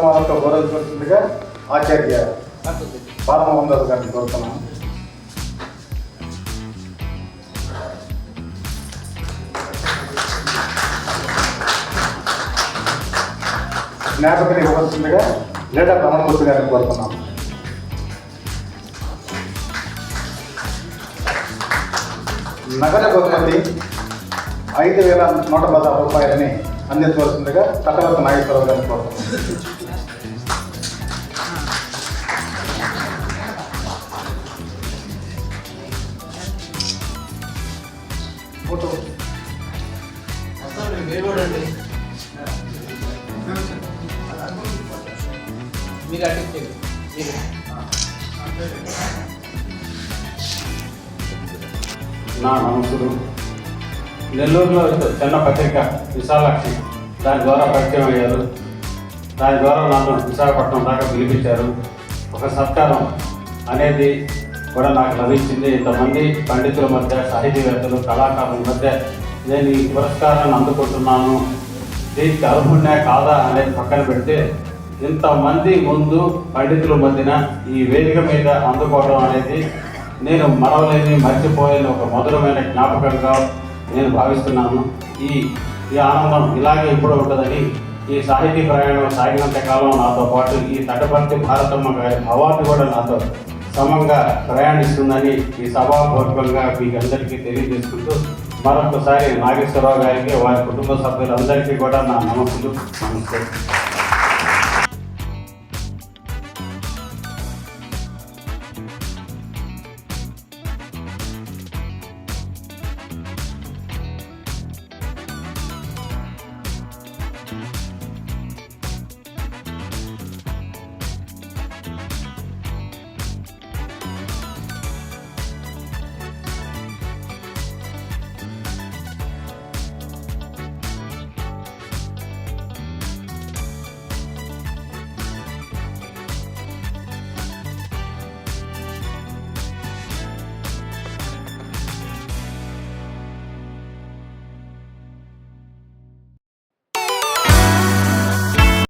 పూలమాలతో గౌరవించవలసిందిగా ఆచార్య బాలమోహన్ గారిని కోరుతున్నాను జ్ఞాపకం ఇవ్వవలసిందిగా లేదా రమణమూర్తి గారిని కోరుతున్నాను నగర బహుమతి ఐదు వేల నూట పదహారు రూపాయలని అందించవలసిందిగా చక్రవర్తి నాగేశ్వరరావు గారిని కోరుతున్నాను. ఫోటో మీరు అటు నా నమస్సులు నెల్లూరులో చిన్న పత్రిక విశాలాక్షి. దాని ద్వారా పరిచయం అయ్యారు. దాని ద్వారా నన్ను విశాఖపట్నం దాకా పిలిపించారు. ఒక సత్కారం అనేది కూడా నాకు లభించింది. ఇంతమంది పండితుల మధ్య సాహితీవేత్తలు కళాకారుల మధ్య నేను ఈ పురస్కారాన్ని అందుకుంటున్నాను. దీనికి అర్హుడినే కాదా అనేది పక్కన పెడితే ఇంతమంది ముందు పండితుల మధ్యన ఈ వేదిక మీద అందుకోవడం అనేది నేను మరవలేని మర్చిపోయిన ఒక మధురమైన జ్ఞాపకంగా నేను భావిస్తున్నాను. ఈ ఈ ఆనందం ఇలాగే ఇప్పుడు ఉంటుందని ఈ సాహితీ ప్రయాణం సాగినంత కాలం నాతో పాటు ఈ తటపర్తి భారతమ్మ గారి అవార్డు కూడా నాతో సమంగా ప్రయాణిస్తుందని ఈ సభాపూర్వకంగా మీకు అందరికీ తెలియజేసుకుంటూ మరొకసారి నాగేశ్వరరావు గారికి వారి కుటుంబ సభ్యులందరికీ కూడా నా నమస్సులు. నమస్తే.